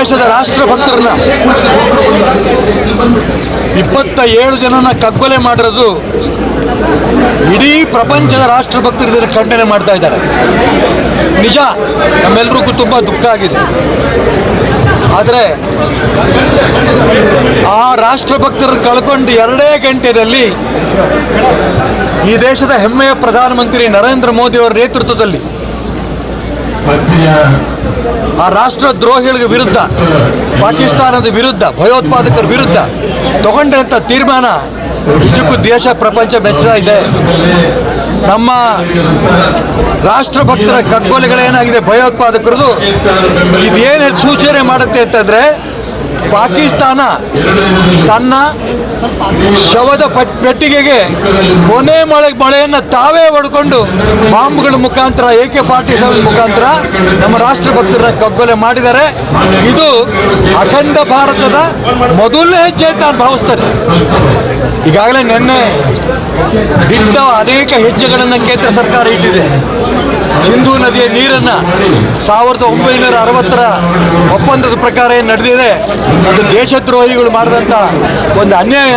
ದೇಶದ ರಾಷ್ಟ್ರಭಕ್ತರನ್ನ ಇಪ್ಪತ್ತ ಏಳು ಜನನ ಕಗ್ಗೊಲೆ ಮಾಡಿರೋದು ಇಡೀ ಪ್ರಪಂಚದ ರಾಷ್ಟ್ರಭಕ್ತರು ಇದನ್ನು ಖಂಡನೆ ಮಾಡ್ತಾ ಇದ್ದಾರೆ. ನಿಜ, ನಮ್ಮೆಲ್ರಿಗೂ ತುಂಬ ದುಃಖ ಆಗಿದೆ. ಆದರೆ ಆ ರಾಷ್ಟ್ರಭಕ್ತರು ಕಳ್ಕೊಂಡು ಎರಡೇ ಗಂಟೆಯಲ್ಲಿ ಈ ದೇಶದ ಹೆಮ್ಮೆಯ ಪ್ರಧಾನಮಂತ್ರಿ ನರೇಂದ್ರ ಮೋದಿ ಅವರ ನೇತೃತ್ವದಲ್ಲಿ ಆ ರಾಷ್ಟ್ರ ದ್ರೋಹಿಗಳ ವಿರುದ್ಧ, ಪಾಕಿಸ್ತಾನದ ವಿರುದ್ಧ, ಭಯೋತ್ಪಾದಕರ ವಿರುದ್ಧ ತಗೊಂಡಂತ ತೀರ್ಮಾನ ನಿಜಕ್ಕೂ ದೇಶ, ಪ್ರಪಂಚ ಮೆಚ್ಚುತ್ತಾ ಇದೆ. ನಮ್ಮ ರಾಷ್ಟ್ರಭಕ್ತರ ಕಗ್ಗೊಲೆಗಳೇನಾಗಿದೆ? ಭಯೋತ್ಪಾದಕರದು ಇದೇನು ಸೂಚನೆ ಮಾಡುತ್ತೆ ಅಂತಂದ್ರೆ ಪಾಕಿಸ್ತಾನ ತನ್ನ ಶವದ ಪಟ್ ಪೆಟ್ಟಿಗೆಗೆ ಕೊನೆ ಮಳೆ ಮಳೆಯನ್ನು ತಾವೇ ಹೊಡ್ಕೊಂಡು ಬಾಂಬ್ಗಳ ಮುಖಾಂತರ, ಎ ಕೆ ಫಾರ್ಟಿ ಸೆವೆನ್ ಮುಖಾಂತರ ನಮ್ಮ ರಾಷ್ಟ್ರಭಕ್ತರ ಕಗ್ಗೊಲೆ ಮಾಡಿದ್ದಾರೆ. ಇದು ಅಖಂಡ ಭಾರತದ ಮೊದಲನೇ ಹೆಜ್ಜೆ ಅಂತ ನಾನು ಭಾವಿಸ್ತೇನೆ. ಈಗಾಗಲೇ ನಿನ್ನೆ ಇದ್ದ ಅನೇಕ ಹೆಜ್ಜೆಗಳನ್ನು ಕೇಂದ್ರ ಸರ್ಕಾರ ಇಟ್ಟಿದೆ. ಸಿಂಧೂ ನದಿಯ ನೀರನ್ನು ಸಾವಿರದ ಒಂಬೈನೂರ ಅರವತ್ತರ ಒಪ್ಪಂದದ ಪ್ರಕಾರ ಏನು ನಡೆದಿದೆ? ಅದು ದೇಶದ್ರೋಹಿಗಳು ಮಾಡಿದಂಥ ಒಂದು ಅನ್ಯಾಯ.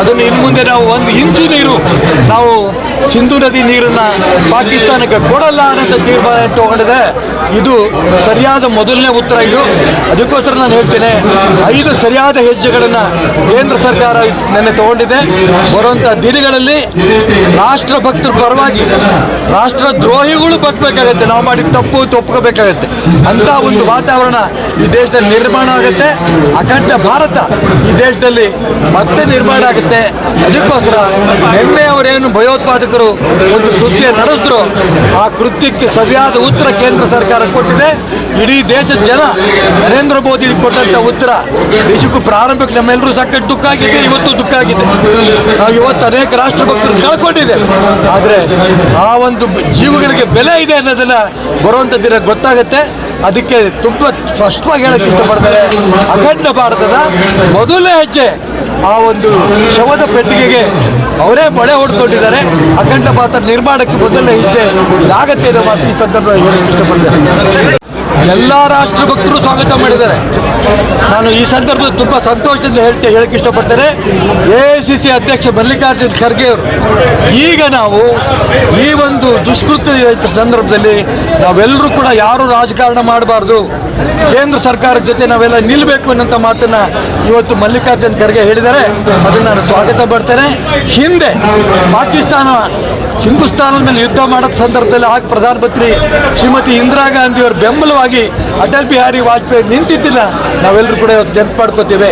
ಅದನ್ನು ಇನ್ನು ಮುಂದೆ ನಾವು ಒಂದು ಇಂಚು ನೀರು ನಾವು ಸಿಂಧೂ ನದಿ ನೀರನ್ನು ಪಾಕಿಸ್ತಾನಕ್ಕೆ ಕೊಡಲ್ಲ ಅನ್ನೋಂಥ ತೀರ್ಮಾನ ತಗೊಂಡಿದೆ ಇದು ಸರಿಯಾದ ಮೊದಲನೇ ಉತ್ತರ ಇದು. ಅದಕ್ಕೋಸ್ಕರ ನಾನು ಹೇಳ್ತೇನೆ, ಐದು ಸರಿಯಾದ ಹೆಜ್ಜೆಗಳನ್ನು ಕೇಂದ್ರ ಸರ್ಕಾರ ನೆನ್ನೆ ತಗೊಂಡಿದೆ. ಬರುವಂಥ ದಿನಗಳಲ್ಲಿ ರಾಷ್ಟ್ರ ಭಕ್ತರ ಪರವಾಗಿ ರಾಷ್ಟ್ರ ದ್ರೋಹಿಗಳು ಬಗ್ಬೇಕಾಗತ್ತೆ ನಾವು ಮಾಡಿದ ತಪ್ಪು ತಪ್ಪಬೇಕಾಗತ್ತೆ ಅಂತ ಒಂದು ವಾತಾವರಣ ಈ ದೇಶದಲ್ಲಿ ನಿರ್ಮಾಣ ಆಗುತ್ತೆ. ಅಖಂಡ ಭಾರತ ಈ ದೇಶದಲ್ಲಿ ಮತ್ತೆ ನಿರ್ಮಾಣ ಆಗುತ್ತೆ. ಅದಕ್ಕೋಸ್ಕರ ಹೆಮ್ಮೆ ಅವರೇನು ಭಯೋತ್ಪಾದಕರು ಒಂದು ಕೃತ್ಯ ನಡೆಸಿದ್ರು, ಆ ಕೃತ್ಯಕ್ಕೆ ಸರಿಯಾದ ಉತ್ತರ ಕೇಂದ್ರ ಸರ್ಕಾರ ಕೊಟ್ಟಿದೆ. ಇಡೀ ದೇಶದ ಜನ ನರೇಂದ್ರ ಮೋದಿ ಕೊಟ್ಟಂತ ಉತ್ತರ ನಿಜಕ್ಕೂ ಪ್ರಾರಂಭಕ್ಕೆ ನಮ್ಮೆಲ್ಲರೂ ಸಾಕಷ್ಟು ದುಃಖ ಆಗಿದೆ ಇವತ್ತು ದುಃಖ ಆಗಿದೆ ನಾವು ಇವತ್ತು ಅನೇಕ ರಾಷ್ಟ್ರಭಕ್ತರು ಕಳ್ಕೊಂಡಿದ್ದೇವೆ. ಆದರೆ ಆ ಒಂದು ಜೀವಗಳಿಗೆ ಬೆಲೆ ಇದೆ ಅನ್ನೋದನ್ನ ಬರುವಂಥ ದಿನ ಗೊತ್ತಾಗುತ್ತೆ. ಅದಕ್ಕೆ ತುಂಬ ಸ್ಪಷ್ಟವಾಗಿ ಹೇಳಕ್ಕೆ ಇಷ್ಟಪಡ್ತಾರೆ. ಅಖಂಡ ಭಾರತದ ಮೊದಲನೇ ಹೆಜ್ಜೆ ಆ ಒಂದು ಶವದ ಪೆಟ್ಟಿಗೆಗೆ ಅವರೇ ಬಳೆ ಹೊಡ್ಕೊಂಡಿದ್ದಾರೆ. ಅಖಂಡ ಪಾತ್ರ ನಿರ್ಮಾಣಕ್ಕೆ ಮೊದಲನೇ ಹಿಂದೆ ಅನ್ನೋ ಮಾತು ಈ ಸಂದರ್ಭ ಇಷ್ಟಪಡ್ತಾರೆ ಎಲ್ಲ ರಾಷ್ಟ್ರಭಕ್ತರು ಸ್ವಾಗತ ಮಾಡಿದ್ದಾರೆ. ನಾನು ಈ ಸಂದರ್ಭದಲ್ಲಿ ತುಂಬ ಸಂತೋಷದಿಂದ ಹೇಳ್ತೆ ಹೇಳಕ್ಕೆ ಇಷ್ಟಪಡ್ತೇನೆ. ಎ ಸಿ ಅಧ್ಯಕ್ಷ ಮಲ್ಲಿಕಾರ್ಜುನ್ ಖರ್ಗೆ ಅವರು, ಈಗ ನಾವು ಈ ಒಂದು ದುಷ್ಕೃತ್ಯ ಸಂದರ್ಭದಲ್ಲಿ ನಾವೆಲ್ಲರೂ ಕೂಡ ಯಾರು ರಾಜಕಾರಣ ಮಾಡಬಾರ್ದು. ಕೇಂದ್ರ ಸರ್ಕಾರದ ಜೊತೆ ನಾವೆಲ್ಲ ನಿಲ್ಲಬೇಕು ಅನ್ನೋಂಥ ಮಾತನ್ನ ಇವತ್ತು ಮಲ್ಲಿಕಾರ್ಜುನ್ ಖರ್ಗೆ ಹೇಳಿದ್ದಾರೆ. ಅದನ್ನು ನಾನು ಸ್ವಾಗತ ಮಾಡ್ತೇನೆ. ಹಿಂದೆ ಪಾಕಿಸ್ತಾನ, ಹಿಂದೂಸ್ತಾನದ ಮೇಲೆ ಯುದ್ಧ ಮಾಡೋ ಸಂದರ್ಭದಲ್ಲಿ ಆಗ ಪ್ರಧಾನಮಂತ್ರಿ ಶ್ರೀಮತಿ ಇಂದಿರಾ ಗಾಂಧಿಯವರು ಅವರ ಅಟಲ್ ಬಿಹಾರಿ ವಾಜಪೇಯಿ ನಿಂತಿದ್ದಿಲ್ಲ ನಾವೆಲ್ಲರೂ ಕೂಡ ಇವತ್ತು ನೆನಪು ಮಾಡ್ಕೋತೇವೆ.